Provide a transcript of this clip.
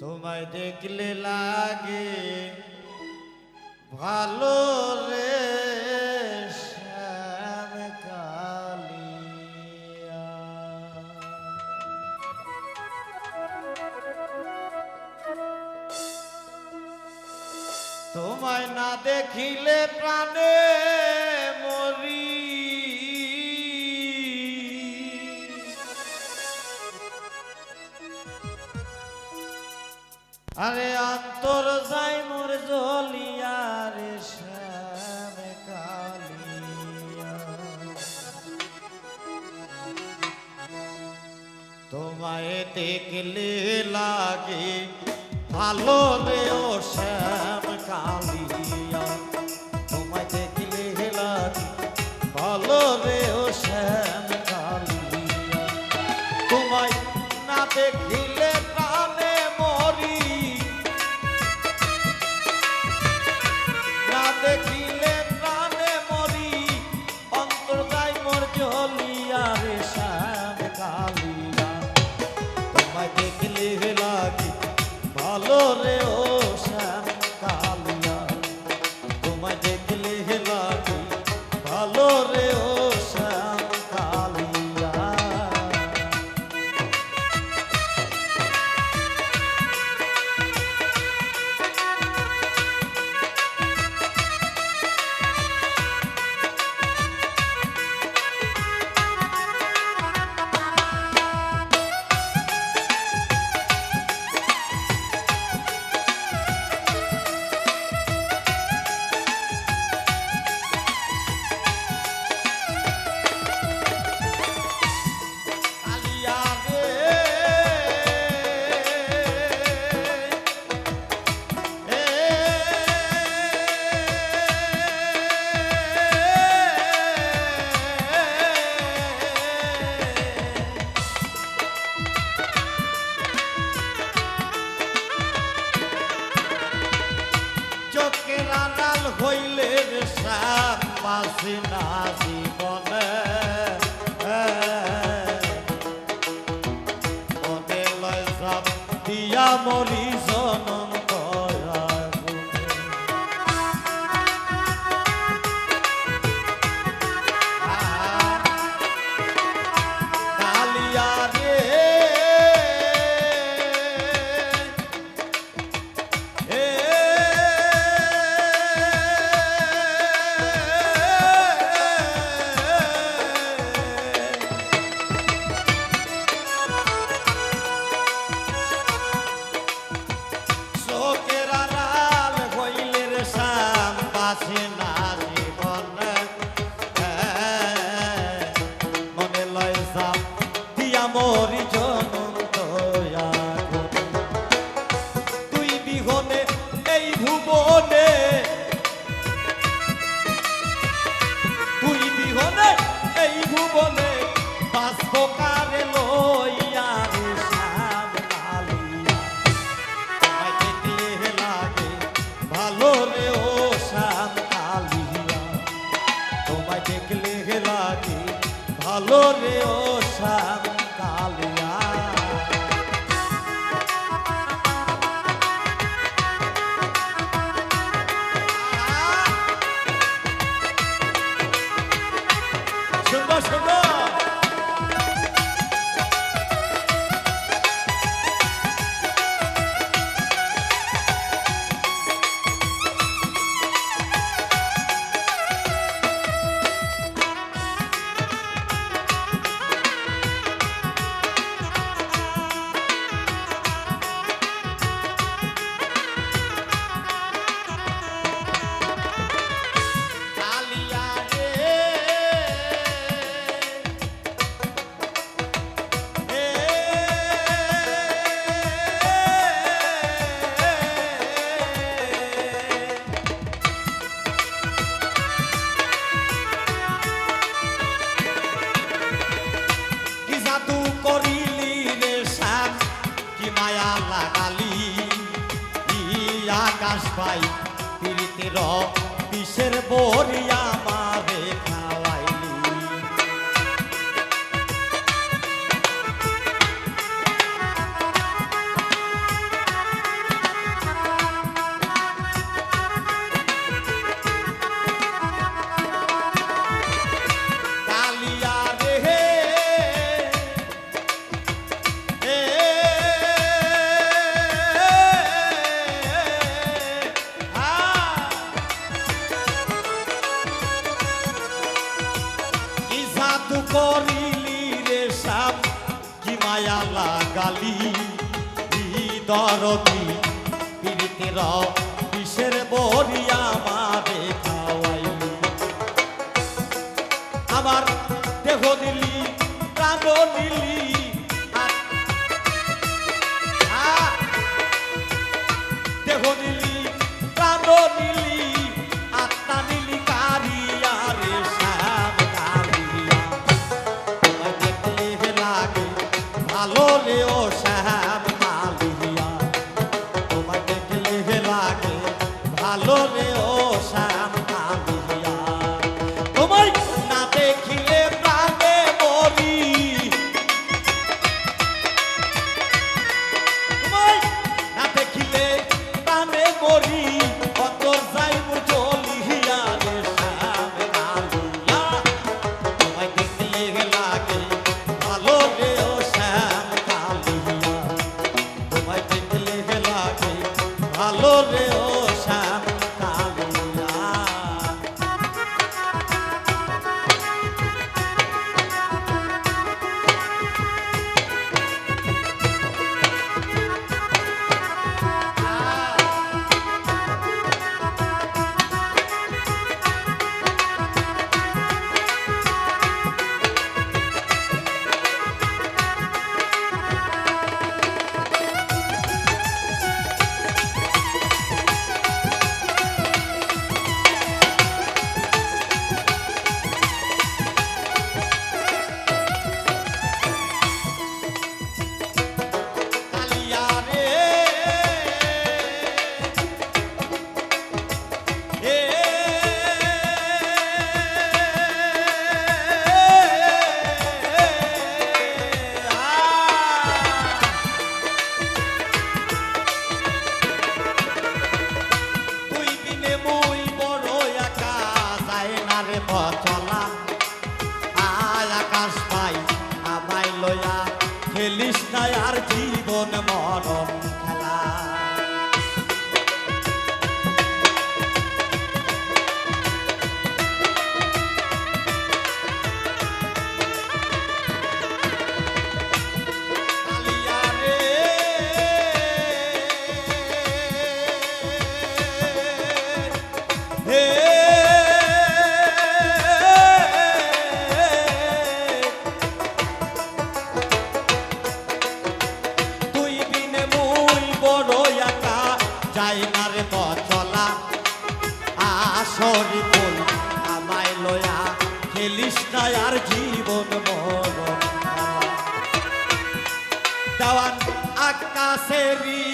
তোমায় দেখলে লাগে ভালো রে তোমায় না দেখিলে প্রাণে আরে অন্তর যাই মোর জলিয়া রে শ্যাম কালিয়া। তোমায় দেখলে লাগে ভালো রে ও শ্যাম মরি জনম সারা কালী ভাই পিড়িতে রিসের বরিয়া দরদি রাও বিষের বরি partir. আপন আমায় লয়া খেলিস না আর জীবন মন। দেওয়ান আকাশেরী